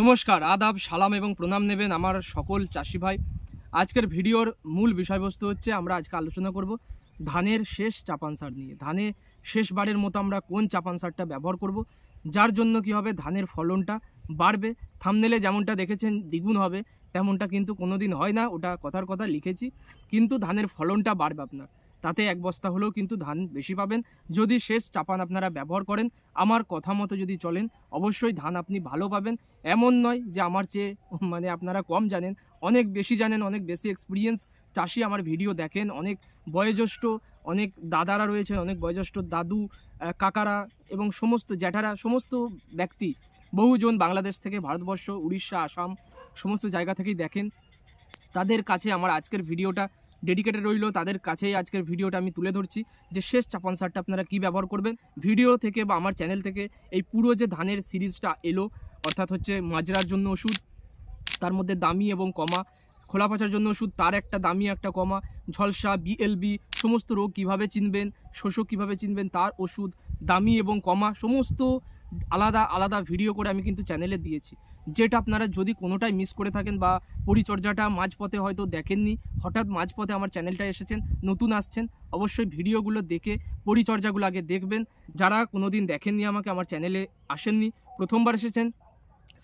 নমস্কার, আদাব, সালাম এবং প্রণাম নেবেন আমার সকল চাষি ভাই। আজকের ভিডিওর মূল বিষয়বস্তু হচ্ছে আমরা আজকে আলোচনা করব ধানের শেষ চাপান সার নিয়ে। ধানে শেষবারের মতো আমরা কোন চাপান সারটা ব্যবহার করব, যার জন্য কি হবে, ধানের ফলনটা বাড়বে। থামনেলে যেমনটা দেখেছেন, দ্বিগুণ হবে, তেমনটা কিন্তু কোনো দিন হয় না, ওটা কথার কথা লিখেছি। কিন্তু ধানের ফলনটা বাড়বে আপনার। তাতে এক বস্তা হলেও কিন্তু ধান বেশি পাবেন। যদি শেষ চাপান আপনারা ব্যবহার করেন, আমার কথা মতো যদি চলেন, অবশ্যই ধান আপনি ভালো পাবেন। এমন নয় যে আমার চেয়ে মানে আপনারা কম জানেন। অনেক বেশি জানেন, অনেক বেশি এক্সপিরিয়েন্স চাষি আমার ভিডিও দেখেন, অনেক বয়োজ্যেষ্ঠ, অনেক দাদারা রয়েছেন, অনেক বয়োজ্যেষ্ঠ দাদু কাকারা এবং সমস্ত জ্যাঠারা, সমস্ত ব্যক্তি। বহুজন বাংলাদেশ থেকে, ভারতবর্ষ, উড়িষ্যা, আসাম, সমস্ত জায়গা থেকেই দেখেন। তাদের কাছে আমার আজকের ভিডিওটা ডেডিকেটেড রইল। তাদের কাছেই আজকের ভিডিওটা আমি তুলে ধরছি যে শেষ চাপান সারটা আপনারা কী ব্যবহার করবেন। ভিডিও থেকে বা আমার চ্যানেল থেকে এই পুরো যে ধানের সিরিজটা এলো, অর্থাৎ হচ্ছে মাজরার জন্য ওষুধ, তার মধ্যে দামি এবং কমা, খোলা পচার জন্য ওষুধ, তার একটা দামি, একটা কমা, ঝলসা বিএলবি সমস্ত রোগ কীভাবে চিনবেন, শোষক কীভাবে চিনবেন, তার ওষুধ, দামি এবং কমা, সমস্ত আলাদা আলাদা ভিডিও করে আমি কিন্তু চ্যানেলে দিয়েছি। যেটা আপনারা যদি কোনোটাই মিস করে থাকেন বা পরিচর্যাটা মাঝপথে হয়তো দেখেননি, হঠাৎ মাঝপথে আমার চ্যানেলটা এসেছেন, নতুন আসছেন, অবশ্যই ভিডিওগুলো দেখে পরিচর্যাগুলো আগে দেখবেন। যারা কোনোদিন দেখেননি আমাকে, আমার চ্যানেলে আসেননি, প্রথমবার এসেছেন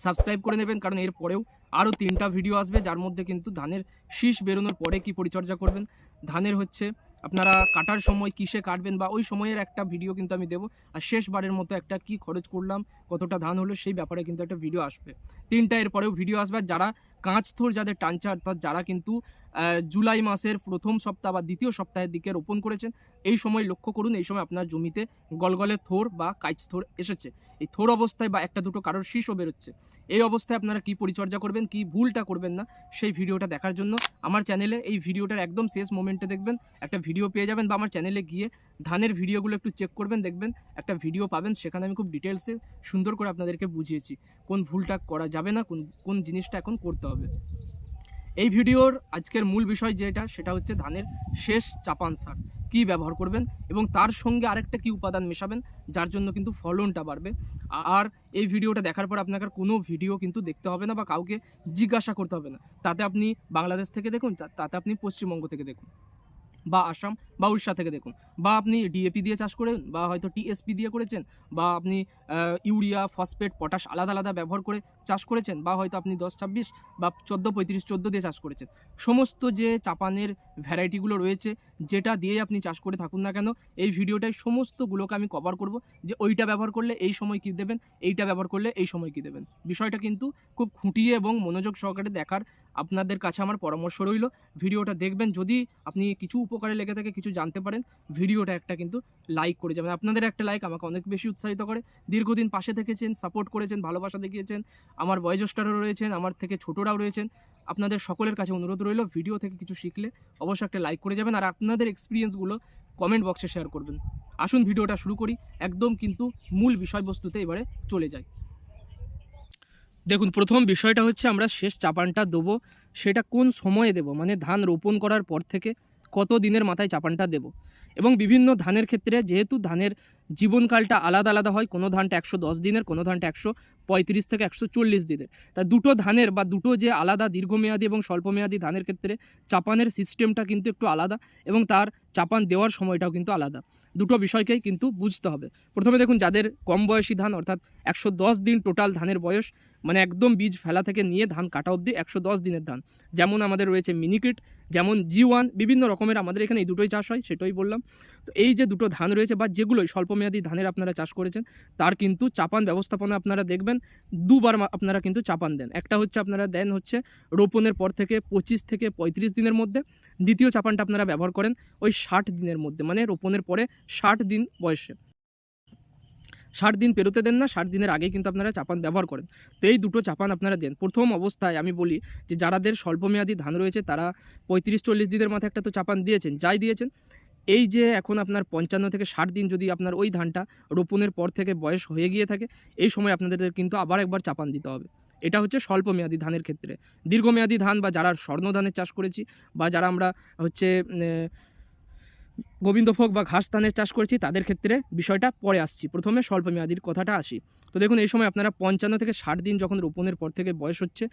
সাবস্ক্রাইব করে নেবেন, কারণ এর পরেও আরও তিনটা ভিডিও আসবে, যার মধ্যে কিন্তু ধানের শীষ বেরোনোর পরে কি পরিচর্যা করবেন। ধানের হচ্ছে আপনারা কাটার সময় কিসে কাটবেন বা ওই সময়ের একটা ভিডিও কিন্তু আমি দেবো। আর শেষবারের মতো একটা কি খরচ করলাম, কতটা ধান হলো সেই ব্যাপারে কিন্তু একটা ভিডিও আসবে। তিনটা এরপরেও ভিডিও আসবে। যারা কাঁচ থোর যাদের টানছে অর্থাৎ যারা কিন্তু জুলাই মাসের প্রথম সপ্তাহ বা দ্বিতীয় সপ্তাহের দিকে রোপণ করেছেন। এই সময় লক্ষ্য করুন, এই সময় আপনার জমিতে গলগলে থোর বা কাইচ থোর এসেছে। এই থোর অবস্থায় বা একটা দুটো কারোর শীষও বেরোচ্ছে। এই অবস্থায় আপনারা কি পরিচর্যা করবেন, কি ভুলটা করবেন না, সেই ভিডিওটা দেখার জন্য আমার চ্যানেলে এই ভিডিওটার একদম শেষ মোমেন্টে দেখবেন। একটা ভিডিও পেয়ে যাবেন বা আমার চ্যানেলে গিয়ে ধানের ভিডিওগুলো একটু চেক করবেন, দেখবেন একটা ভিডিও পাবেন, সেখানে আমি খুব ডিটেলসে সুন্দর করে আপনাদেরকে বুঝিয়েছি। কোন ভুলটা করা যাবে না, কোন কোন জিনিসটা এখন করতে হবে। এই ভিডিওর আজকের মূল বিষয় যেটা, সেটা হচ্ছে ধানের শেষ চাপান সার। কী ব্যবহার করবেন এবং তার সঙ্গে আরেকটা কি উপাদান মেশাবেন, যার জন্য কিন্তু ফলনটা বাড়বে। আর এই ভিডিওটা দেখার পর আপনাকে কোনো ভিডিও কিন্তু দেখতে হবে না বা কাউকে জিজ্ঞাসা করতে হবে না। তাতে আপনি বাংলাদেশ থেকে দেখুন, তাতে আপনি পশ্চিমবঙ্গ থেকে দেখুন। বা আসাম বা উড়িষ্যা থেকে দেখুন। বা আপনি ডিএপি দিয়ে চাষ করেন বা হয়তো টিএসপি দিয়ে করেছেন বা আপনি ইউরিয়া, ফসফেট, পটাশ আলাদা আলাদা ব্যবহার করে চাষ করেছেন বা হয়তো আপনি দশ, ছাব্বিশ বা চোদ্দ, পঁয়ত্রিশ, চোদ্দ দিয়ে চাষ করেছেন। সমস্ত যে চাপানের ভ্যারাইটিগুলো রয়েছে যেটা দিয়ে আপনি চাষ করে থাকুন না কেন, এই ভিডিওটায় সমস্তগুলোকে আমি কভার করব যে ওইটা ব্যবহার করলে এই সময় কী দেবেন, এইটা ব্যবহার করলে এই সময় কী দেবেন। বিষয়টা কিন্তু খুব খুঁটিয়ে এবং মনোযোগ সহকারে দেখার আপনাদের কাছে আমার পরামর্শ রইল। ভিডিওটা দেখবেন। যদি আপনি কিছু উপকারে লেগে থাকে, কিছু জানতে পারেন, ভিডিওটা একটা কিন্তু লাইক করে যাবেন। আপনাদের একটা লাইক আমাকে অনেক বেশি উৎসাহিত করে। দীর্ঘদিন পাশে থেকেছেন সাপোর্ট করেছেন, ভালোবাসা দেখিয়েছেন, আমার বয়োজ্যেষ্ঠরাও রয়েছেন, আমার থেকে ছোটরাও রয়েছেন। আপনাদের সকলের কাছে অনুরোধ রইল, ভিডিও থেকে কিছু শিখলে অবশ্যই একটা লাইক করে যাবেন। আর আপনাদের এক্সপিরিয়েন্সগুলো কমেন্ট বক্সে শেয়ার করবেন। আসুন, ভিডিওটা শুরু করি। একদম কিন্তু মূল বিষয়বস্তুতে এবারে চলে যাই। দেখুন, প্রথম বিষয়টা হচ্ছে আমরা শেষ চাপানটা দেবো। সেটা কোন সময়ে দেব? মানে ধান রোপণ করার পর থেকে কত দিনের মাথায় চাপানটা দেব? এবং বিভিন্ন ধানের ক্ষেত্রে যেহেতু ধানের জীবনকালটা আলাদা আলাদা হয়। কোনো ধানটা একশো দশ দিনের, কোনো ধানটা একশো পঁয়ত্রিশ থেকে একশো চল্লিশ দিনের। তা দুটো ধানের বা দুটো যে আলাদা দীর্ঘমেয়াদী এবং স্বল্পমেয়াদী ধানের ক্ষেত্রে চাপানের সিস্টেমটা কিন্তু একটু আলাদা এবং তার চাপান দেওয়ার সময়টাও কিন্তু আলাদা। দুটো বিষয়কেই কিন্তু বুঝতে হবে। প্রথমে দেখুন, যাদের কম বয়সী ধান, অর্থাৎ একশো দশ দিন টোটাল ধানের বয়স মানে একদম বীজ ফেলা থেকে নিয়ে ধান কাটা অবধি একশো দশ দিনের ধান। যেমন আমাদের রয়েছে মিনিকিট যেমন জি ওয়ান বিভিন্ন রকমের আমাদের এখানে এই দুটোই চাষ হয়, সেটাই বললাম। তো এই যে দুটো ধান রয়েছে বা যেগুলোই স্বল্পমেয়াদী ধানের আপনারা চাষ করেছেন, তার কিন্তু চাপান ব্যবস্থাপনা আপনারা দেখবেন, দুবার আপনারা কিন্তু চাপান দেন। একটা হচ্ছে আপনারা দেন হচ্ছে রোপণের পর থেকে পঁচিশ থেকে পঁয়ত্রিশ দিনের মধ্যে, দ্বিতীয় চাপানটা আপনারা ব্যবহার করেন ওই ষাট দিনের মধ্যে মানে রোপণের পরে ষাট দিন বয়সে। ষাট দিন পেরোতে দেন না, ষাট দিনের আগে কিন্তু আপনারা চাপান ব্যবহার করেন। তো এই দুটো চাপান আপনারা দেন। প্রথম অবস্থায় আমি বলি যে যারাদের স্বল্পমেয়াদী ধান রয়েছে, তারা পঁয়ত্রিশ চল্লিশ দিনের মাথায় একটা তো চাপান দিয়েছেন, যাই দিয়েছেন এই যে এখন আপনার পঞ্চান্ন থেকে ষাট দিন যদি আপনার ওই ধানটা রোপণের পর থেকে বয়স হয়ে গিয়ে থাকে, এই সময় আপনাদের কিন্তু আবার একবার চাপান দিতে হবে। এটা হচ্ছে স্বল্পমেয়াদী ধানের ক্ষেত্রে। দীর্ঘমেয়াদী ধান বা যারা স্বর্ণ ধানের চাষ করেছি বা যারা আমরা হচ্ছে গোবিন্দভোগ বা ঘাস ধানের চাষ করেছি, তাদের ক্ষেত্রে বিষয়টা পরে আসছি। প্রথমে স্বল্প মেয়াদির কথাটা আসি। তো দেখুন, এই সময় আপনারা পঞ্চান্ন থেকে ষাট দিন যখন রোপণের পর থেকে বয়স হচ্ছে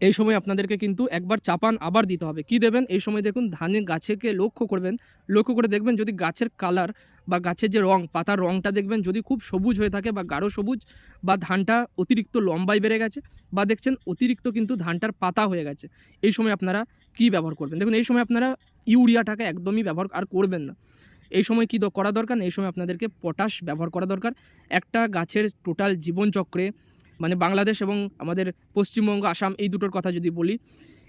এই সময় আপনাদেরকে কিন্তু একবার চাপান আবার দিতে হবে। কি দেবেন? এই সময় দেখুন ধানের গাছেকে লক্ষ্য করবেন। লক্ষ্য করে দেখবেন যদি গাছের কালার বা গাছের যে রং, পাতার রংটা দেখবেন যদি খুব সবুজ হয়ে থাকে বা গাঢ় সবুজ বা ধানটা অতিরিক্ত লম্বায় বেড়ে গেছে বা দেখছেন অতিরিক্ত কিন্তু ধানটার পাতা হয়ে গেছে। এই সময় আপনারা কি ব্যবহার করবেন? দেখুন, এই সময় আপনারা ইউরিয়াটাকে একদমই ব্যবহার আর করবেন না। এই সময় কী করা দরকার এই সময় আপনাদেরকে পটাশ ব্যবহার করা দরকার। একটা গাছের টোটাল জীবনচক্রে মানে বাংলাদেশ এবং আমাদের পশ্চিমবঙ্গ, আসাম এই দুটোর কথা যদি বলি,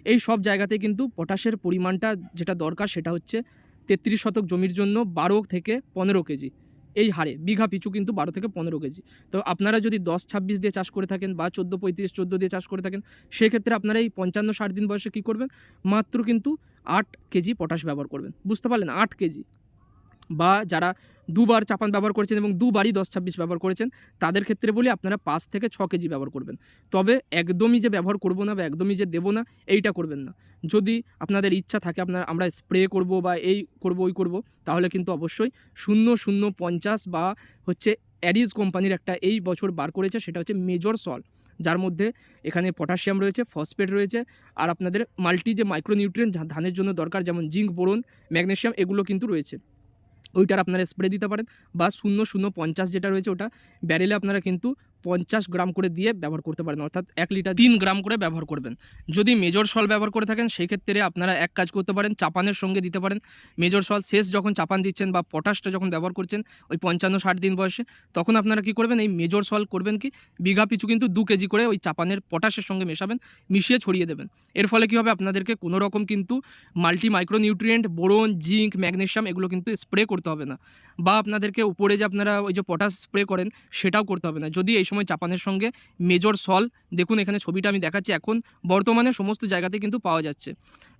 এই সব জায়গাতে কিন্তু পটাশের পরিমাণটা যেটা দরকার সেটা হচ্ছে তেত্রিশ শতক জমির জন্য বারো থেকে পনেরো কেজি। এই হারে, বিঘা পিছু কিন্তু বারো থেকে পনেরো কেজি। তো আপনারা যদি দশ ছাব্বিশ দিয়ে চাষ করে থাকেন বা চোদ্দ পঁয়ত্রিশ, চোদ্দ দিয়ে চাষ করে থাকেন, সেক্ষেত্রে আপনারা এই পঞ্চান্ন ষাট দিন বয়সে কী করবেন? মাত্র কিন্তু আট কেজি পটাশ ব্যবহার করবেন। বুঝতে পারলেন? আট কেজি। বা যারা দুবার চাপান ব্যবহার করেছেন এবং দুবারই দশ ছাব্বিশ ব্যবহার করেছেন। তাদের ক্ষেত্রে বলি আপনারা পাঁচ থেকে ছ কেজি ব্যবহার করবেন। তবে একদমই যে ব্যবহার করব না বা একদমই যে দেবো না, এইটা করবেন না। যদি আপনাদের ইচ্ছা থাকে আপনার, আমরা স্প্রে করব বা এই করব, ওই করব, তাহলে কিন্তু অবশ্যই শূন্য শূন্য পঞ্চাশ বা হচ্ছে অ্যারিজ কোম্পানির একটা এই বছর বার করেছে, সেটা হচ্ছে মেজর সল। যার মধ্যে এখানে পটাশিয়াম রয়েছে, ফসফেট রয়েছে, আর আপনাদের মাল্টি যে মাইক্রোনিউট্রিয়েন্ট ধানের জন্য দরকার, যেমন জিঙ্ক, বোরন, ম্যাগনেশিয়াম, এগুলো কিন্তু রয়েছে। ওইটার আপনারা স্প্রে দিতে পারেন বা শূন্য শূন্য পঞ্চাশ যেটা রয়েছে ওটা ব্যারেলে আপনারা কিন্তু পঞ্চাশ গ্রাম করে দিয়ে ব্যবহার করতে পারেন, অর্থাৎ এক লিটার তিন গ্রাম করে ব্যবহার করবেন। যদি মেজর সল ব্যবহার করে থাকেন, সেই ক্ষেত্রে আপনারা এক কাজ করতে পারেন, চাপানের সঙ্গে দিতে পারেন। মেজর সল শেষ যখন চাপান দিচ্ছেন বা পটাশটা যখন ব্যবহার করছেন, ওই পঞ্চান্ন ষাট দিন বয়সে, তখন আপনারা কি করবেন, এই মেজর সল করবেন কি, বিঘা পিছু কিন্তু দু কেজি করে ওই চাপানের পটাশের সঙ্গে মেশাবেন, মিশিয়ে ছড়িয়ে দেবেন। এর ফলে কী হবে, আপনাদেরকে কোনো রকম কিন্তু multi micronutrient boron, zinc, magnesium এগুলো কিন্তু স্প্রে করতে হবে না। বা আপনাদেরকে উপরে যে আপনারা ওই যে পটাশ স্প্রে করেন, সেটাও করতে হবে না। যদি এই সময় চাপানের সঙ্গে মেজর সল। দেখুন, এখানে ছবিটা আমি দেখাচ্ছি। এখন বর্তমানে সমস্ত জায়গাতে কিন্তু পাওয়া যাচ্ছে।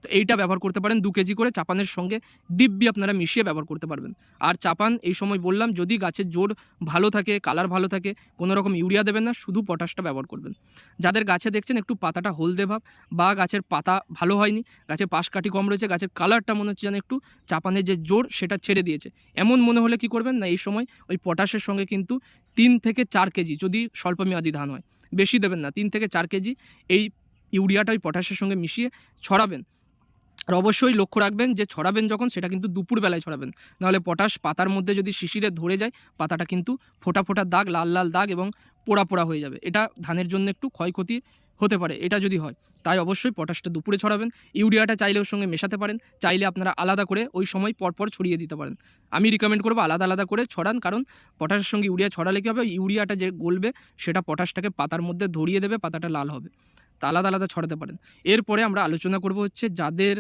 তো এইটা ব্যবহার করতে পারেন দু কেজি করে চাপানের সঙ্গে। দিব্যি আপনারা মিশিয়ে ব্যবহার করতে পারবেন। আর চাপান, এই সময় বললাম, যদি গাছের জোর ভালো থাকে, কালার ভালো থাকে, কোনো রকম ইউরিয়া দেবেন না, শুধু পটাশটা ব্যবহার করবেন। যাদের গাছে দেখছেন, একটু পাতাটা হলদে ভাব বা গাছের পাতা ভালো হয়নি, গাছের পাশ কাঠি কম রয়েছে, গাছের কালারটা মনে হচ্ছে যেন একটু চাপানের যে জোর, সেটা ছেড়ে দিয়েছে। এমন মনে হলে কি করবেন না, এই সময় ওই পটাশের সঙ্গে কিন্তু তিন থেকে চার কেজি যদি স্বল্পমেয়াদী ধান হয়। বেশি দেবেন না, তিন থেকে চার কেজি এই ইউরিয়াটা ওই পটাশের সঙ্গে মিশিয়ে ছড়াবেন। আর অবশ্যই লক্ষ্য রাখবেন যে ছড়াবেন যখন সেটা কিন্তু দুপুরবেলায় ছড়াবেন। নাহলে পটাশ পাতার মধ্যে যদি শিশিরে ধরে যায়, পাতাটা কিন্তু ফোটা ফোটা দাগ, লাল লাল দাগ এবং পোড়া পোড়া হয়ে যাবে। এটা ধানের জন্য একটু ক্ষয়ক্ষতি হতে পারে, এটা যদি হয়। তাই অবশ্যই পটাশটা দুপুরে ছড়াবেন। ইউরিয়াটা চাইলে ওর সঙ্গে মেশাতে পারেন। চাইলে আপনারা আলাদা করে ওই সময় পরপর ছড়িয়ে দিতে পারেন। আমি রিকমেন্ড করব আলাদা আলাদা করে ছড়ান, কারণ পটাশের সঙ্গে ইউরিয়া ছড়ালে কী হবে? ইউরিয়াটা যে গলবে, সেটা পটাশটাকে পাতার মধ্যে ধরিয়ে দেবে, পাতাটা লাল হবে। তা আলাদা আলাদা ছড়াতে পারেন। এরপরে আমরা আলোচনা করব হচ্ছে যাদের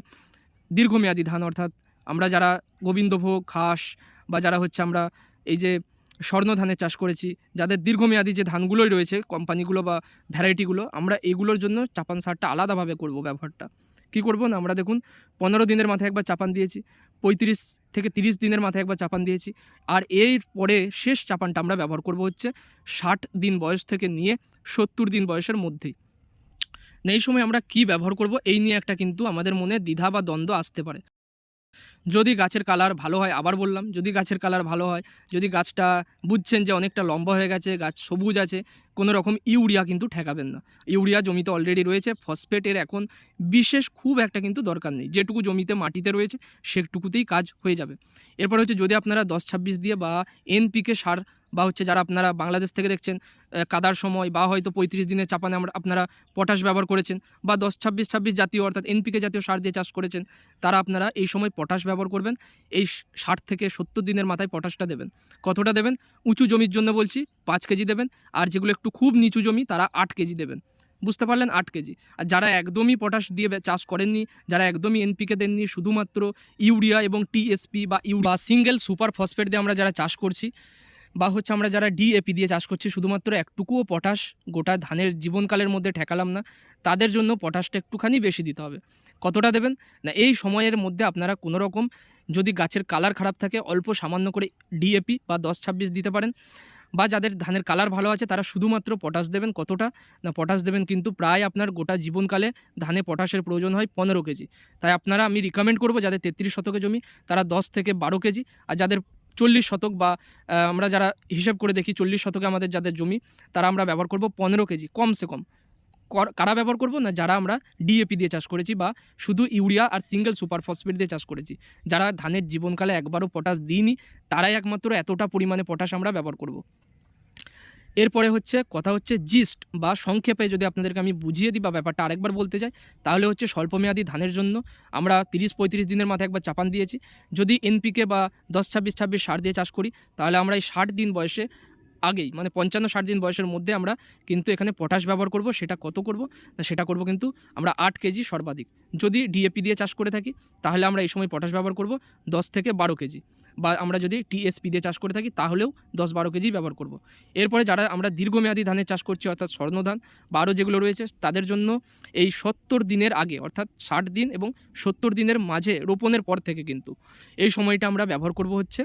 দীর্ঘমেয়াদী ধান, অর্থাৎ আমরা যারা গোবিন্দভোগ ঘাস বা যারা হচ্ছে আমরা এই যে স্বর্ণ ধানের চাষ করেছি, যাদের দীর্ঘমেয়াদী যে ধানগুলোই রয়েছে, কোম্পানিগুলো বা ভ্যারাইটিগুলো, আমরা এগুলোর জন্য চাপান সারটা আলাদাভাবে করব ব্যবহারটা। কী করব না, আমরা দেখুন পনেরো দিনের মাথায় একবার চাপান দিয়েছি, পঁয়ত্রিশ থেকে তিরিশ দিনের মাথায় একবার চাপান দিয়েছি, আর এর পরে শেষ চাপানটা আমরা ব্যবহার করব হচ্ছে ষাট দিন বয়স থেকে নিয়ে সত্তর দিন বয়সের মধ্যেই। এই সময় আমরা কি ব্যবহার করব, এই নিয়ে একটা কিন্তু আমাদের মনে দ্বিধা বা দ্বন্দ্ব আসতে পারে। যদি গাছের কালার ভালো হয়, আবার বললাম, যদি গাছের কালার ভালো হয়, যদি গাছটা বুঝছেন যে অনেকটা লম্বা হয়ে গেছে, গাছ সবুজ আছে, কোনো রকম ইউরিয়া কিন্তু ঠেকাবেন না। ইউরিয়া জমিতে অলরেডি রয়েছে ফসফেটের এখন বিশেষ খুব একটা কিন্তু দরকার নেই। যেটুকু জমিতে মাটিতে রয়েছে, সেটুকুতেই কাজ হয়ে যাবে। এরপর হচ্ছে যদি আপনারা দশ ছাব্বিশ দিয়ে বা এনপিকে সার বা হচ্ছে যারা আপনারা বাংলাদেশ থেকে দেখছেন কাদার সময় বা হয়তো পঁয়ত্রিশ দিনের চাপানে আমরা, আপনারা পটাশ ব্যবহার করেছেন বা দশ, ছাব্বিশ ছাব্বিশ জাতীয় অর্থাৎ এনপিকে জাতীয় সার দিয়ে চাষ করেছেন, তারা আপনারা এই সময় পটাশ ব্যবহার করবেন, এই ষাট থেকে সত্তর দিনের মাথায় পটাশটা দেবেন। কতটা দেবেন? উঁচু জমির জন্য বলছি, পাঁচ কেজি দেবেন, আর যেগুলো একটু খুব নিচু জমি, তারা আট কেজি দেবেন। বুঝতে পারলেন? আট কেজি। আর যারা একদমই পটাশ দিয়ে চাষ করেননি, যারা একদমই এনপিকে দেননি, শুধুমাত্র ইউরিয়া এবং টিএসপি বা ইউ বা সিঙ্গেল সুপার ফসফেট দিয়ে আমরা যারা চাষ করছি বা হচ্ছে আমরা যারা ডিএপি দিয়ে চাষ করছি, শুধুমাত্র একটুকুও পটাশ গোটা ধানের জীবনকালের মধ্যে ঠেকালাম না, তাদের জন্য পটাশটা একটুখানি বেশি দিতে হবে। কতটা দেবেন? না, এই সময়ের মধ্যে আপনারা কোনো রকম যদি গাছের কালার খারাপ থাকে, অল্প সামান্য করে ডিএপি বা দশ ছাব্বিশ দিতে পারেন। বা যাদের ধানের কালার ভালো আছে, তারা শুধুমাত্র পটাশ দেবেন। কতটা? না, পটাশ দেবেন কিন্তু প্রায় আপনার গোটা জীবনকালে ধানে পটাশের প্রয়োজন হয় পনেরো কেজি। তাই আপনারা আমি রিকমেন্ড করব, যাদের তেত্রিশ শতকে জমি, তারা দশ থেকে বারো কেজি। আর যাদের চল্লিশ শতক বা আমরা যারা হিসাব করে দেখি চল্লিশ শতকে আমাদের যাদের জমি, তারা আমরা ব্যবহার করব পনেরো কেজি কমসে কম। কর- ব্যবহার করব? না, যারা আমরা ডিএপি দিয়ে চাষ করেছি বা শুধু ইউরিয়া আর সিঙ্গেল সুপার ফসফেট দিয়ে চাষ করেছি। যারা ধানের জীবনকালে একবারও পটাশ দিইনি, তারাই একমাত্র এতটা পরিমাণে পটাশ আমরা ব্যবহার করব। এরপরে হচ্ছে কথা হচ্ছে জিস্ট বা সংক্ষেপে যদি আপনাদেরকে আমি বুঝিয়ে দিই বা ব্যাপারটা আরেকবার বলতে চাই, তাহলে হচ্ছে স্বল্পমেয়াদী ধানের জন্য আমরা তিরিশ পঁয়ত্রিশ দিনের মাথায় একবার চাপান দিয়েছি। যদি এনপিকে বা দশ ছাব্বিশ ছাব্বিশ সার দিয়ে চাষ করি, তাহলে আমরা এই ষাট দিন বয়সে আগেই মানে পঞ্চান্ন ষাট দিন বয়সের মধ্যে আমরা কিন্তু এখানে পটাশ ব্যবহার করব, সেটা কত করব? না, সেটা করব কিন্তু আমরা আট কেজি সর্বাধিক। যদি ডিএপি দিয়ে চাষ করে থাকি, তাহলে আমরা এই সময় পটাশ ব্যবহার করব দশ থেকে বারো কেজি। বা আমরা যদি টিএসপি দিয়ে চাষ করে থাকি, তাহলেও দশ বারো কেজি ব্যবহার করব। এরপরে যারা আমরা দীর্ঘমেয়াদী ধানের চাষ করছি, অর্থাৎ স্বর্ণধান বা আরও যেগুলো রয়েছে, তাদের জন্য এই সত্তর দিনের আগে, অর্থাৎ ষাট দিন এবং সত্তর দিনের মাঝে রোপণের পর থেকে কিন্তু এই সময়টা আমরা ব্যবহার করব হচ্ছে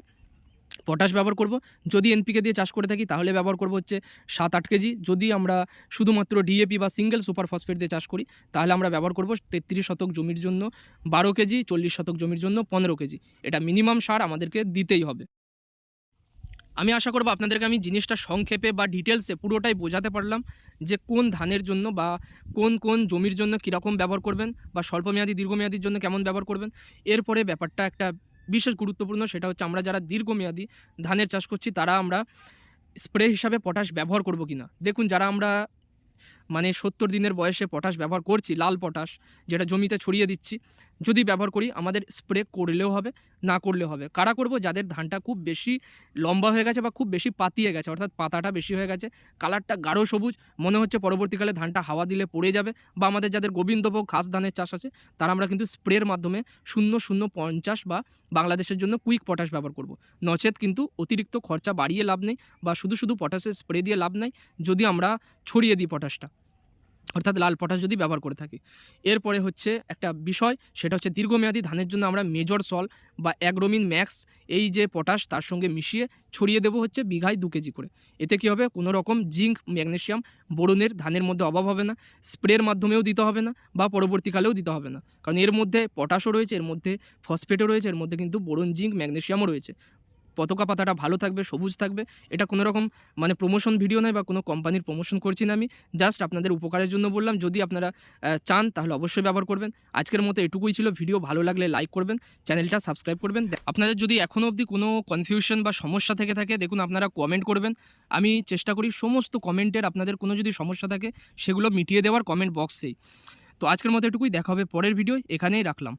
পটাশ ব্যবহার করব। যদি এনপিকে দিয়ে চাষ করে থাকি, তাহলে ব্যবহার করব হচ্ছে সাত আট কেজি। যদি আমরা শুধুমাত্র ডিএপি বা সিঙ্গেল সুপার ফসফেট দিয়ে চাষ করি, তাহলে আমরা ব্যবহার করব তেত্রিশ শতক জমির জন্য বারো কেজি, চল্লিশ শতক জমির জন্য পনেরো কেজি। এটা মিনিমাম সার আমাদেরকে দিতেই হবে। আমি আশা করব আপনাদেরকে আমি জিনিসটা সংক্ষেপে বা ডিটেলসে পুরোটাই বোঝাতে পারলাম যে কোন ধানের জন্য বা কোন কোন জমির জন্য কীরকম ব্যবহার করবেন বা স্বল্পমেয়াদী, দীর্ঘমেয়াদীর জন্য কেমন ব্যবহার করবেন। এরপরে ব্যাপারটা একটা বিশেষ গুরুত্বপূর্ণ, সেটা হচ্ছে আমরা যারা দীর্ঘমেয়াদী ধানের চাষ করছি, তারা আমরা স্প্রে হিসাবে পটাশ ব্যবহার করব কি না দেখুন, যারা আমরা মানে সত্তর দিনের বয়সে পটাশ ব্যবহার করছি, লাল পটাশ, যেটা জমিতে ছড়িয়ে দিচ্ছি যদি ব্যবহার করি, আমাদের স্প্রে করলেও হবে, না করলেও হবে। কারা করব? যাদের ধানটা খুব বেশি লম্বা হয়ে গেছে বা খুব বেশি পাতিয়ে গেছে, অর্থাৎ পাতাটা বেশি হয়ে গেছে, কালারটা গাঢ় সবুজ, মনে হচ্ছে পরবর্তীকালে ধানটা হাওয়া দিলে পড়ে যাবে বা আমাদের যাদের গোবিন্দভোগ খাস ধানের চাষ আছে, তারা আমরা কিন্তু স্প্রের মাধ্যমে শূন্য শূন্য পঞ্চাশ বা বাংলাদেশের জন্য কুইক পটাশ ব্যবহার করব। নচেত কিন্তু অতিরিক্ত খরচা বাড়িয়ে লাভ নেই বা শুধু শুধু পটাশের স্প্রে দিয়ে লাভ নেই, যদি আমরা ছড়িয়ে দিই পটাশটা অর্থাৎ লাল পটাশ যদি ব্যবহার করে থাকি। এরপরে হচ্ছে একটা বিষয়, সেটা হচ্ছে দীর্ঘমেয়াদী ধানের জন্য আমরা মেজর সল বা অ্যাগ্রোমিন ম্যাক্স এই যে পটাশ তার সঙ্গে মিশিয়ে ছড়িয়ে দেবো হচ্ছে বিঘায় দু কেজি করে। এতে কী হবে? কোনো রকম জিঙ্ক ম্যাগনেশিয়াম বোরনের ধানের মধ্যে অভাব হবে না, স্প্রের মাধ্যমেও দিতে হবে না বা পরবর্তীকালেও দিতে হবে না। কারণ এর মধ্যে পটাশও রয়েছে, এর মধ্যে ফসফেটও রয়েছে, এর মধ্যে কিন্তু বোরন, জিঙ্ক ম্যাগনেশিয়ামও রয়েছে। পতাকা পাতাটা ভালো থাকবে, সবুজ থাকবে। এটা কোনো রকম মানে প্রমোশন ভিডিও নয় বা কোনো কোম্পানির প্রমোশন করছি না আমি। জাস্ট আপনাদের উপকারের জন্য বললাম। যদি আপনারা চান তাহলে অবশ্যই ব্যবহার করবেন। আজকের মতো এটুকুই ছিল। ভিডিও ভালো লাগলে লাইক করবেন। চ্যানেলটা সাবস্ক্রাইব করবেন। আপনাদের যদি এখনও অবধি কোনো কনফিউশন বা সমস্যা থেকে থাকে, দেখুন আপনারা কমেন্ট করবেন। আমি চেষ্টা করি সমস্ত কমেন্টের আপনাদের কোনো যদি সমস্যা থাকে, সেগুলো মিটিয়ে দেওয়ার কমেন্ট বক্সেই তো আজকের মতো এটুকুই। দেখা হবে পরের ভিডিও এখানেই রাখলাম।